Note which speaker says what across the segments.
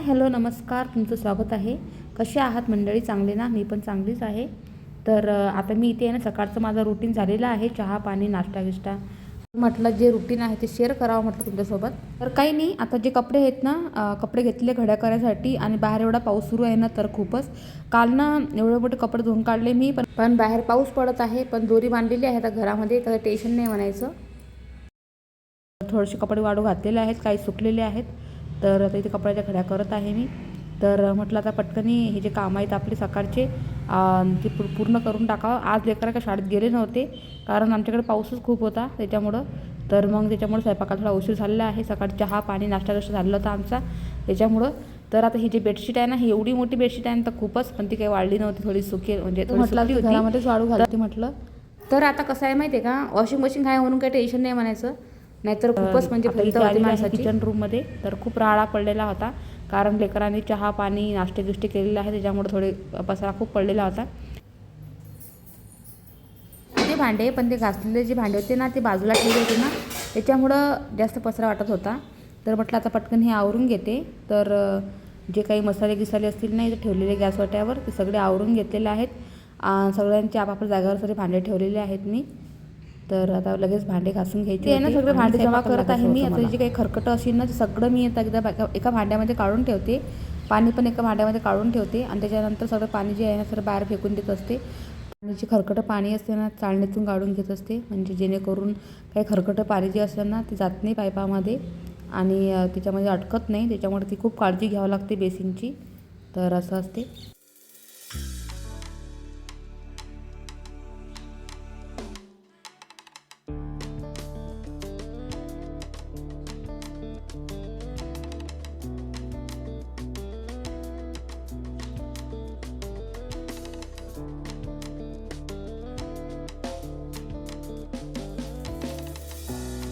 Speaker 1: Hi hello नमस्कार. तुमचं स्वागत आहे. कसे आहात मंडळी? चांगले ना? मी पण चांगलीच आहे. तर आता मी इथे आहे ना सकाळचं माझं रुटीन झालेलं आहे. चहा पाणी नाश्ता विष्टा म्हटलं जे रुटीन आहे ते शेअर करावं म्हटलं तुमच्यासोबत. तर काही नाही आता जे कपडे आहेत ना कपडे घेतले घड्या करायसाठी आणि बाहेर एवढा पाऊस सुरू आहे ना तर खूपच. काल ना एवढे मोठे कपडे धुवून काढले मी पण पण बाहेर पाऊस पडत आहे पण दोरी बांधलेली आहे आता घरामध्ये तर टेन्शन नाही म्हणायचं. थोडेसे कपडे वाढू घातलेले आहेत काही सुकलेले आहेत. तर आता इथे कपड्याच्या घड्या करत आहे मी. तर म्हटलं आता पटकनी हे जे काम आहेत आपले सकाळचे ते पूर्ण करून टाकावं. आज लेकरं का शाळेत गेले नव्हते कारण आमच्याकडे पाऊसच खूप होता त्याच्यामुळं. तर मग त्याच्यामुळे स्वयंपाकाला थोडा उशीर झालेला आहे. सकाळी चहा पाणी नाश्ता जसं झालेला होता आमचा त्याच्यामुळं. तर आता ही जी बेडशीट आहे ना ही एवढी मोठी बेडशीट आहे ना तर खूपच पण ती काही वाढली नव्हती थोडी सुकी म्हणजे. घरामध्येच वाळू घालते म्हटलं. तर आता कसं आहे माहिती आहे का वॉशिंग मशीन आहे म्हणून काही टेन्शन नाही म्हणायचं. नाहीतर खूपच म्हणजे फलित होती माणसाची. किचन रूममध्ये तर खूप राळा पडलेला होता. कारण लेकरांनी चहा पाणी नाश्ते गिष्टे केलेले आहे त्याच्यामुळे थोडे पसारा खूप पडलेला होता. ते भांडे पण ते घासलेले जे भांडे होते ना ते बाजूला ठेवले होते ना त्याच्यामुळं जास्त पसरा वाटत होता. तर म्हटलं आता पटकन हे आवरून घेते. तर जे काही मसाले गिसाले असतील ना इथे ठेवलेले गॅसवाट्यावर ते सगळे आवरून घेतलेले आहेत. सगळ्यांचे आपापल्या जागेवर सगळे भांडे ठेवलेले आहेत मी. तर आता लगेच भांडे घासून घ्यायचे ना सगळे भांडे जमा करत आहे मी. आता जे काही खरकटं असेल ना ते सगळं मी आता एकदा एका- भांड्यामध्ये काढून ठेवते. पाणी पण एका भांड्यामध्ये काढून ठेवते आणि त्याच्यानंतर सगळं पाणी जे आहे ना सगळं बाहेर फेकून देत असते. आणि जे खरकटं पाणी असते ना चाळणीतून काढून घेत असते. म्हणजे जेणेकरून काही खरकटं पाणी जे असतं ना ते जात नाही पाईपामध्ये आणि त्याच्यामध्ये अटकत नाही. त्याच्यामुळे ती खूप काळजी घ्यावं लागते बेसिनची. तर असं असते.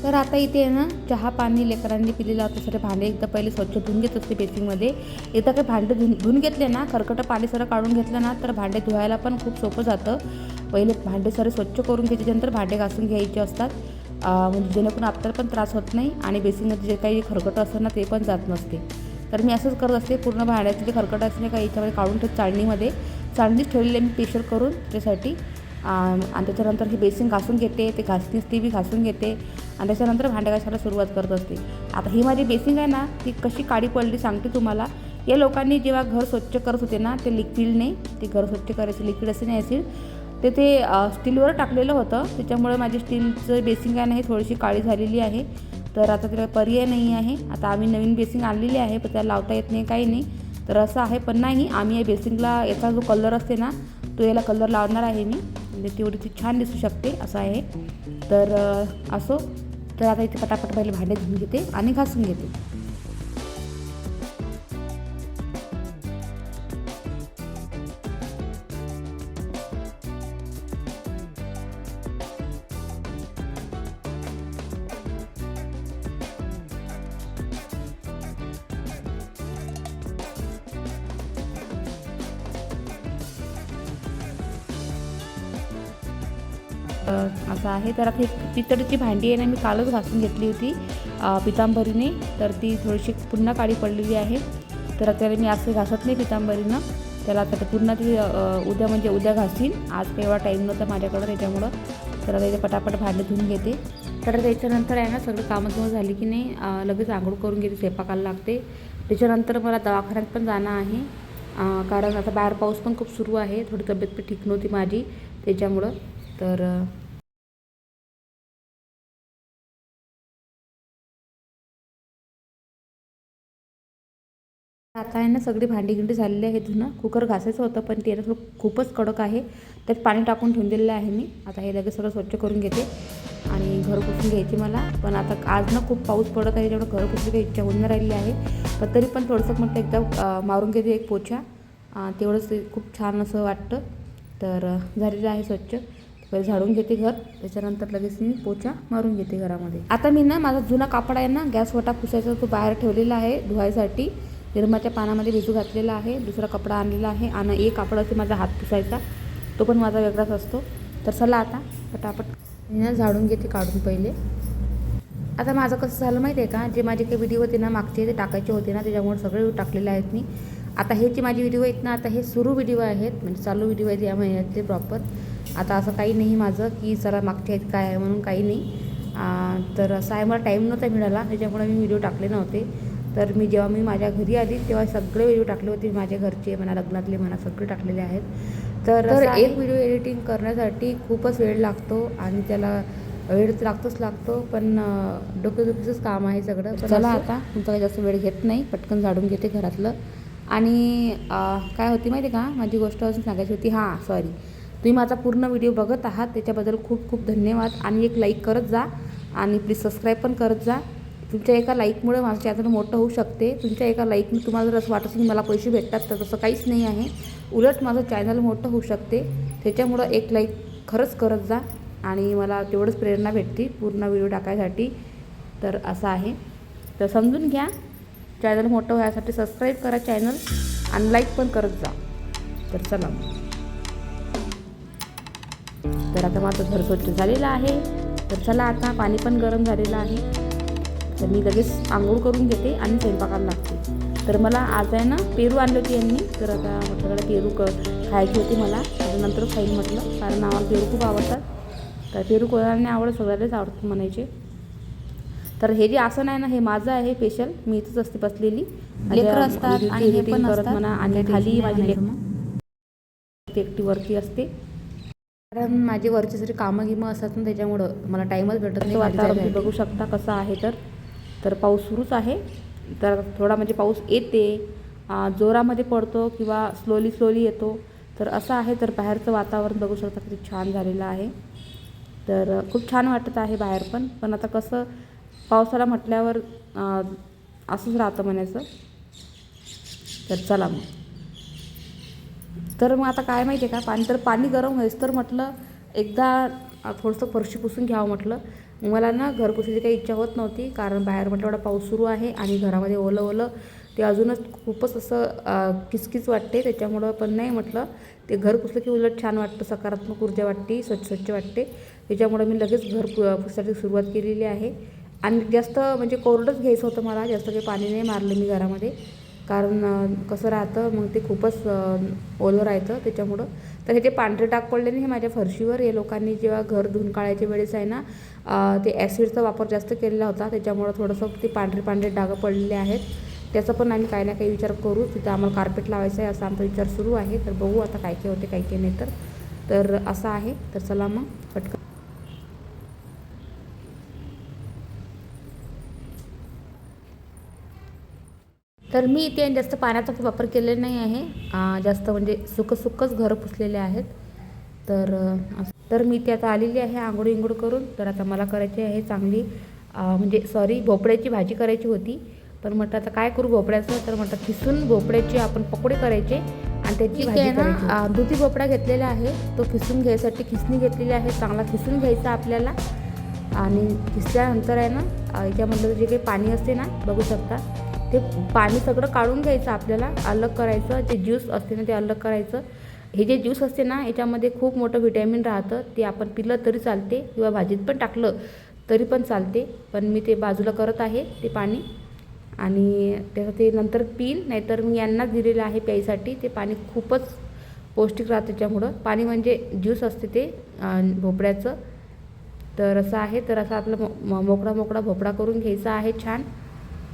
Speaker 1: तर आता इथे आहे ना चहा पाणी लेकरांनी पिलेलं होतं सगळे भांडे एकदा पहिले स्वच्छ धुवून घेत असते बेसिंगमध्ये एकदा काही भांडे धुवून धुवून घेतले ना खरकटं पाणी सगळं काढून घेतलं ना तर भांडे धुवायला पण खूप सोपं जातं. पहिले भांडे सगळे स्वच्छ करून घ्यायच्यानंतर भांडे घासून घ्यायचे असतात. म्हणजे जेणेकरून आपल्याला पण त्रास होत नाही आणि बेसिंगमध्ये जे काही खरकटं असतं ना ते पण जात नसते. तर मी असंच करत असते पूर्ण भांड्याचे जे खरकटं असते ना काही याच्यामध्ये काढून ठेव चाळणीमध्ये. चाळणीच ठेवलेली मी प्रेशर करून त्यासाठी आणि त्याच्यानंतर हे बेसिन घासून घेते ते घासतीस ती बी घासून घेते. आणि त्याच्यानंतर भांड्या घासायला सुरुवात करत असते. आता ही माझी बेसिंग आहे ना ती कशी काळी पडली सांगते तुम्हाला. या लोकांनी जेव्हा घर स्वच्छ करत होते ना ते लिक्विडने ते घर स्वच्छ करायचे लिक्विड असे नाही असेल. ते ते स्टीलवर टाकलेलं होतं. त्याच्यामुळे माझी स्टीलचं बेसिंग आहे ना हे थोडीशी काळी झालेली आहे. तर आता त्याला पर्याय नाही आहे. आता आम्ही नवीन बेसिंग आणलेली आहे पण त्याला लावता येत नाही काही नाही. तर असं आहे पण नाही. आम्ही या बेसिंगला याचा जो कलर असते ना तो याला कलर लावणार आहे मी. म्हणजे तेवढी ती छान दिसू शकते असं आहे. तर असो. तर आता इथे पटापट पहिले भांडे धुवून घेते आणि घासून घेते. असं आहे. तर आता पितळीची भांडी आहे ना मी कालच घासून घेतली होती पितांबरीने. तर ती थोडीशी पुन्हा काळी पडलेली आहे. तर त्याला मी असं घासत नाही पितांबरीनं. त्याला आता ते पुन्हा ती उद्या म्हणजे उद्या घासीन. आज काही एवढा टाईम नव्हता माझ्याकडं त्याच्यामुळं. तर आता इथे पटापट भांडे धुवून घेते. तर त्याच्यानंतर आहे ना सगळं कामं किंवा झाली की नाही लगेच आंघोळ करून घेते स्वयंपाकाला लागते. त्याच्यानंतर मला दवाखान्यात पण जाणं आहे. कारण आता बाहेर पाऊस पण खूप सुरू आहे. थोडी तब्येत पण ठीक नव्हती माझी त्याच्यामुळं. तर आता आहे ना सगळी भांडी गिंडी झालेली आहे धुणं. कुकर घासायचं होतं पण ते थोडं खूपच कडक आहे. त्यात पाणी टाकून ठेवून दिलेलं आहे मी. आता हे लगेच सगळं स्वच्छ करून घेते. आणि घर पुसून घ्यायची मला. पण आता आज ना खूप पाऊस पडत आहे. त्यामुळे घर पुसली काही इच्छा होऊन राहिली आहे. पण तरी पण थोडंसं म्हटलं एकदा मारून घेते एक पोछा. तेवढंच खूप छान असं वाटतं. तर झालेलं आहे स्वच्छ. पहिले झाडून घेते घर त्याच्यानंतर लगेच मी पोछा मारून घेते घरामध्ये. आता मी ना माझा जुना कापड आहे ना गॅस वटा पुसायचा तो बाहेर ठेवलेला आहे धुवायसाठी. निर्माच्या पानामध्ये भिजू घातलेला आहे दुसरा कपडा आणलेला आहे आणि एक कापड असे माझा हात पुसायचा. तो पण माझा वेगळाच असतो. तर चला आता पटापट. मी ना झाडून घेते काढून पहिले. आता माझं कसं झालं माहिती आहे का? जे माझे काही व्हिडिओ होते ना मागचे ते टाकायचे होते ना त्याच्यामुळे सगळे टाकलेले आहेत मी. आता हे जे माझे व्हिडिओ आहेत ना आता हे सुरू व्हिडिओ आहेत म्हणजे चालू व्हिडिओ आहेत या महिन्यातले प्रॉपर आता असं काही नाही माझं की चला मागचे आहेत काय आहे म्हणून काही नाही. तर असं आहे मला टाईम नव्हता मिळाला त्याच्यामुळे मी व्हिडिओ टाकले नव्हते. तर मी जेव्हा मी माझ्या घरी आली तेव्हा सगळे व्हिडिओ टाकले होते माझ्या घरचे म्हणा लग्नातले म्हणा सगळे टाकलेले आहेत. तर तर एक व्हिडिओ एडिटिंग करण्यासाठी खूपच वेळ लागतो आणि त्याला वेळ तर लागतोच लागतो पण डोकेदुखीचंच काम आहे सगळं. चला आता तुमचा काही जास्त वेळ घेत नाही पटकन झाडून घेते घरातलं. आणि काय होती माहिती का? माझी गोष्ट अजून सांगायची होती. हां सॉरी तुम्ही माझा पूर्ण व्हिडिओ बघत आहात त्याच्याबद्दल खूप खूप धन्यवाद. आणि एक लाईक करत जा आणि प्लीज सबस्क्राईब पण करत जा. तुमच्या एका लाईकमुळे माझं चॅनल मोठं होऊ शकते. तुमच्या एका लाईकने तुम्हाला जर असं वाटत की मला पैसे भेटतात तर तसं काहीच नाही आहे. उलट माझं चॅनल मोठं होऊ शकते. त्याच्यामुळं एक लाईक खरंच करत जा आणि मला तेवढंच प्रेरणा भेटते पूर्ण व्हिडिओ टाकायसाठी. तर असं आहे. तर समजून घ्या चॅनल मोठं व्हायसाठी सबस्क्राईब करा चॅनल आणि लाईक पण करत जा. तर चला तर आता माझं घर स्वच्छ झालेलं आहे. तर चला आता पाणी पण गरम झालेलं आहे. तर मी लगेच आंघोळ करून घेते आणि स्वयंपाकाला लागते. तर मला आज आहे ना पेरू आणली होती यांनी. तर आता म्हटलं पेरू क खायची होती मला. त्याच्यानंतर खाईन म्हटलं कारण आम्हाला पेरू खूप आवडतात. तर पेरू कोणाला नाही आवडत सगळ्यालाच आवडतात म्हणायचे. तर हे जे आसन आहे ना हे माझं आहे स्पेशल मी इथंच असते बसलेली.
Speaker 2: लेकरं असतात आणि हे पण
Speaker 1: करत. म्हणा आणि खाली माझी
Speaker 2: नाही
Speaker 1: लेक
Speaker 2: म्हणायचं
Speaker 1: ती एकटी वरती असते. कारण माझी वरची जरी कामं गिमं असतात ना त्याच्यामुळं मला टाईमच भेटत नाही वातावरण तुम्ही बघू शकता कसं आहे तर. तर पाऊस सुरूच आहे. तर थोडा म्हणजे पाऊस येते. जोरामध्ये पडतो किंवा स्लोली स्लोली येतो. तर असं आहे तर बाहेरचं वातावरण बघू शकता किती छान झालेलं आहे. तर खूप छान वाटत आहे बाहेर पण. पण आता कसं पावसाळा म्हटल्यावर असंच राहतं म्हणायचं. तर चला मग. तर मग आता काय माहिती आहे का? पाणी तर पाणी गरम व्हायचं. तर म्हटलं एकदा थोडंसं फरशी पुसून घ्यावं म्हटलं. मला ना घरपुसीची काही इच्छा होत नव्हती. कारण बाहेर म्हटलं एवढा पाऊस सुरू आहे आणि घरामध्ये ओलं ओलं. ते अजूनच खूपच असं अ, किचकिच वाटते. त्याच्यामुळं पण नाही म्हटलं. ते घर पुसलं की उलट छान वाटतं. सकारात्मक ऊर्जा वाटते स्वच्छ स्वच्छ वाटते. त्याच्यामुळं मी लगेच घर पु पुसायची सुरुवात केलेली आहे. आणि जास्त म्हणजे कोरडंच घ्यायचं होतं मला. जास्त काही पाणी नाही मारलं मी घरामध्ये. कारण कसं राहतं मग ते खूपच ओलं राहतं त्याच्यामुळं. तर हे जे पांढरे डाग पडले ना हे माझ्या फरशीवर हे लोकांनी जेव्हा घर धुवून काढायच्या वेळेस आहे ना ते ॲसिडचा वापर जास्त केलेला होता. त्याच्यामुळं थोडंसं ते पांढरे पांढरे डाग पडलेले आहेत. त्याचा पण आम्ही काही ना काही विचार करू. तिथं आम्हाला कार्पेट लावायचं आहे असा आमचा विचार सुरू आहे. तर बघू आता काय काय होते काय काय नाही तर. तर असं आहे. तर चला मग पटकन. तर मी इथे जास्त पाण्याचा वापर केलेला नाही आहे. जास्त म्हणजे सुकं सुकंच घरं पुसलेले आहेत. तर तर मी इथे आता आलेली आहे आंघोळ इंघोळ करून. तर आता मला करायची आहे चांगली म्हणजे सॉरी भोपळ्याची भाजी करायची होती. पण म्हटलं आता काय करू भोपळ्याचं? तर म्हटलं खिसून भोपळ्याचे आपण पकोडे करायचे आणि त्याची भाजी
Speaker 2: आहे ना.
Speaker 1: दुधी भोपळा घेतलेला आहे. तो खिसून घ्यायसाठी खिसणी घेतलेली आहे. चांगला खिसून घ्यायचा आपल्याला. आणि खिसल्यानंतर आहे ना याच्यामधलं जे काही पाणी असते ना बघू शकता. ते पाणी सगळं काढून घ्यायचं आपल्याला अलग करायचं जे ज्यूस असते ना ते अलग करायचं. हे जे ज्यूस असते ना याच्यामध्ये खूप मोठं व्हिटॅमिन राहतं ते आपण पिलं तरी चालते किंवा भाजीत पण टाकलं तरी पण चालते. पण मी ते बाजूला करत आहे ते पाणी. आणि त्याचं ते नंतर पीन नाहीतर मी यांना दिलेलं आहे प्यायसाठी ते पाणी खूपच पौष्टिक राहतं त्याच्यामुळं. पाणी म्हणजे ज्यूस असते ते भोपळ्याचं. तर असं आहे तर असं आपलं मो- मोकळा मोकळा भोपळा करून घ्यायचा आहे छान.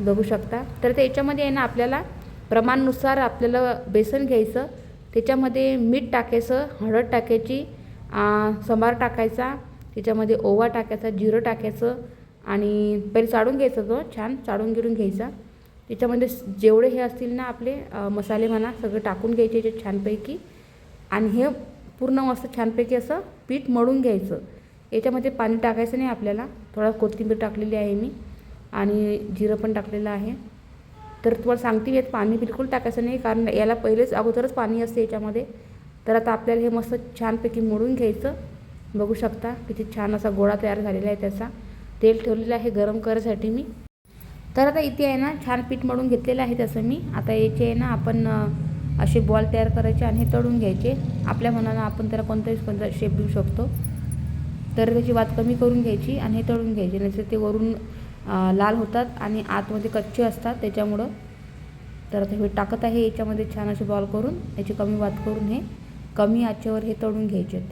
Speaker 1: बघू शकता. तर ते याच्यामध्ये आहे ना आपल्याला प्रमाणानुसार आपल्याला बेसन घ्यायचं. त्याच्यामध्ये मीठ टाकायचं हळद टाकायची सांबार टाकायचा त्याच्यामध्ये ओवा टाकायचा जिरं टाकायचं आणि पहिले चाळून घ्यायचं तो छान चाळून गिरून घ्यायचा. त्याच्यामध्ये जेवढे हे असतील ना आपले मसाले म्हणा सगळं टाकून घ्यायचे याच्यात छानपैकी. आणि हे पूर्ण मस्त छानपैकी असं पीठ मळून घ्यायचं. याच्यामध्ये पाणी टाकायचं नाही आपल्याला. थोडा कोथिंबीर टाकलेली आहे मी. आणि जिरं पण टाकलेलं आहे. तर तुम्हाला सांगते मी यात पाणी बिलकुल टाकायचं नाही कारण याला पहिलेच अगोदरच पाणी असते याच्यामध्ये. तर आता आपल्याला हे मस्त छानपैकी मोडून घ्यायचं. बघू शकता किती छान असा गोळा तयार झालेला आहे त्याचा. तेल ठेवलेलं आहे गरम करायसाठी मी. तर आता इथे आहे ना छान पीठ मळून घेतलेलं आहे तसं मी. आता याचे आहे ना आपण असे बॉल तयार करायचे आणि हे तळून घ्यायचे. आपल्या मनानं आपण त्याला कोणताही कोणता शेप देऊ शकतो. तर त्याची वात कमी करून घ्यायची आणि हे तळून घ्यायचे नाही ते वरून लाल होतात आणि आतमध्ये कच्चे असतात त्याच्यामुळं. तर आता हे टाकत आहे याच्यामध्ये छान असे बॉल करून याची कमी वात करून हे कमी आचेवर हे तळून घ्यायचे आहेत.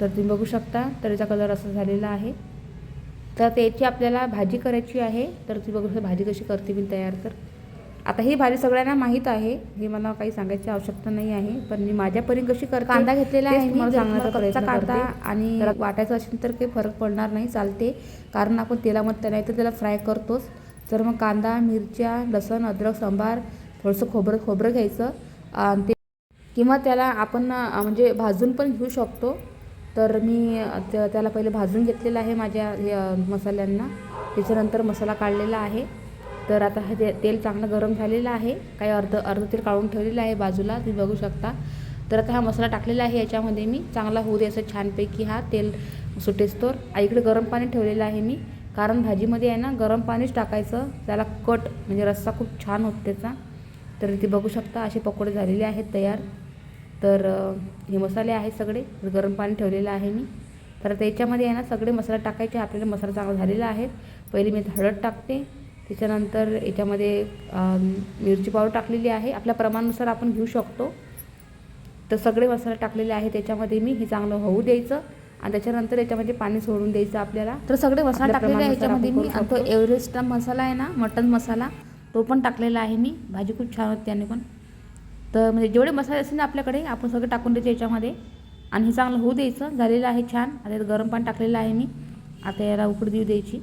Speaker 1: तर तुम्ही बघू शकता तर याचा कलर असा झालेला आहे. तर त्याची आपल्याला भाजी करायची आहे तर तुम्ही बघू शकता भाजी कशी करते मी तयार तर. आता ही भाजी सगळ्यांना माहीत आहे. हे मला काही सांगायची आवश्यकता नाही आहे. पण मी माझ्या परी कशी करते
Speaker 2: कांदा घेतलेला आहे मी,
Speaker 1: तुम्हाला
Speaker 2: जर
Speaker 1: सांगण्याचा प्रयत्न
Speaker 2: कांदा
Speaker 1: आणि वाटायचं असेल तर काही फरक पडणार नाही चालते. कारण आपण तेलामध्ये नाही तर त्याला फ्राय करतोच. तर मग कांदा मिरच्या लसण अद्रक सांबार थोडंसं खोबरं खोबरं घ्यायचं. आणि ते किंवा त्याला आपण म्हणजे भाजून पण घेऊ शकतो. तर मी त्याला पहिले भाजून घेतलेलं आहे माझ्या हे, मसाल्यांना. त्याच्यानंतर मसाला काढलेला आहे. तर आता हे ते- तेल चांगलं गरम झालेलं आहे काही अर्ध अर्ध तेल काढून ठेवलेलं आहे बाजूला तुम्ही बघू शकता. तर आता हा मसाला टाकलेला आहे याच्यामध्ये मी चांगला होऊ दे असं छानपैकी हा तेल सुटेस्तोर इकडे गरम पाणी ठेवलेलं आहे मी कारण भाजीमध्ये आहे ना गरम पाणीच टाकायचं त्याला कट म्हणजे रस्सा खूप छान होतो त्याचा. तर इथे बघू शकता असे पकोडे झालेले आहेत तयार. तर हे मसाले आहेत सगळे गरम पाणी ठेवलेलं आहे मी. तर त्याच्यामध्ये आहे ना सगळे मसाले टाकायचे आपल्याला मसाला चांगला झालेला आहे. पहिले मी हळद टाकते त्याच्यानंतर याच्यामध्ये मिरची पावडर टाकलेली आहे. आपल्या प्रमाणानुसार आपण घेऊ शकतो. तर सगळे मसाले टाकलेले आहे त्याच्यामध्ये मी हे चांगलं होऊ द्यायचं आणि त्याच्यानंतर याच्यामध्ये पाणी सोडून द्यायचं आपल्याला.
Speaker 2: तर सगळे मसाले टाकलेले आहे
Speaker 1: आपण
Speaker 2: मी तो. एव्हरेस्ट मसाला आहे ना मटन मसाला
Speaker 1: तो पण टाकलेला आहे मी. भाजी खूप छान होते त्याने पण. तर म्हणजे जेवढे मसाले असतील ना आपल्याकडे आपण सगळे टाकून द्यायचे याच्यामध्ये. आणि हे चांगलं होऊ द्यायचं. झालेलं आहे छान. आता गरम पाणी टाकलेलं आहे मी. आता याला उकडी देऊ द्यायची.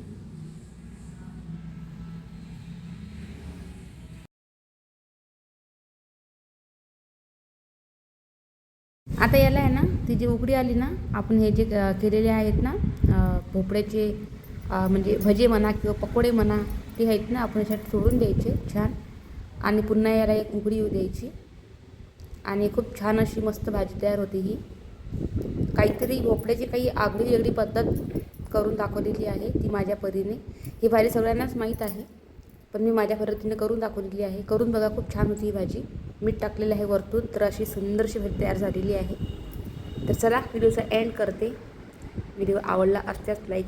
Speaker 1: आता याला आहे ना ती जी उकडी आली ना आपण हे जे केलेले आहेत ना भोपळ्याचे म्हणजे भजे म्हणा किंवा पकोडे म्हणा ते आहेत ना आपण याच्यात सोडून द्यायचे छान. आणि पुन्हा याला एक उकडी येऊ द्यायची. आणि खूप छान अशी मस्त भाजी तयार होते ही. काहीतरी भोपळ्याची काही आगळी वेगळी पद्धत करून दाखवलेली आहे ती माझ्या परीने. ही भाजी सगळ्यांनाच माहीत आहे. पण मी माझ्या पद्धतीने करून दाखवलेली आहे. करून बघा खूप छान होती ही भाजी. मीठ टाकलेलं आहे वरतून तर अशी सुंदरशी भाजी तयार झालेली आहे. तर चला व्हिडिओचा एंड करते. व्हिडिओ आवडला असल्यास लाईक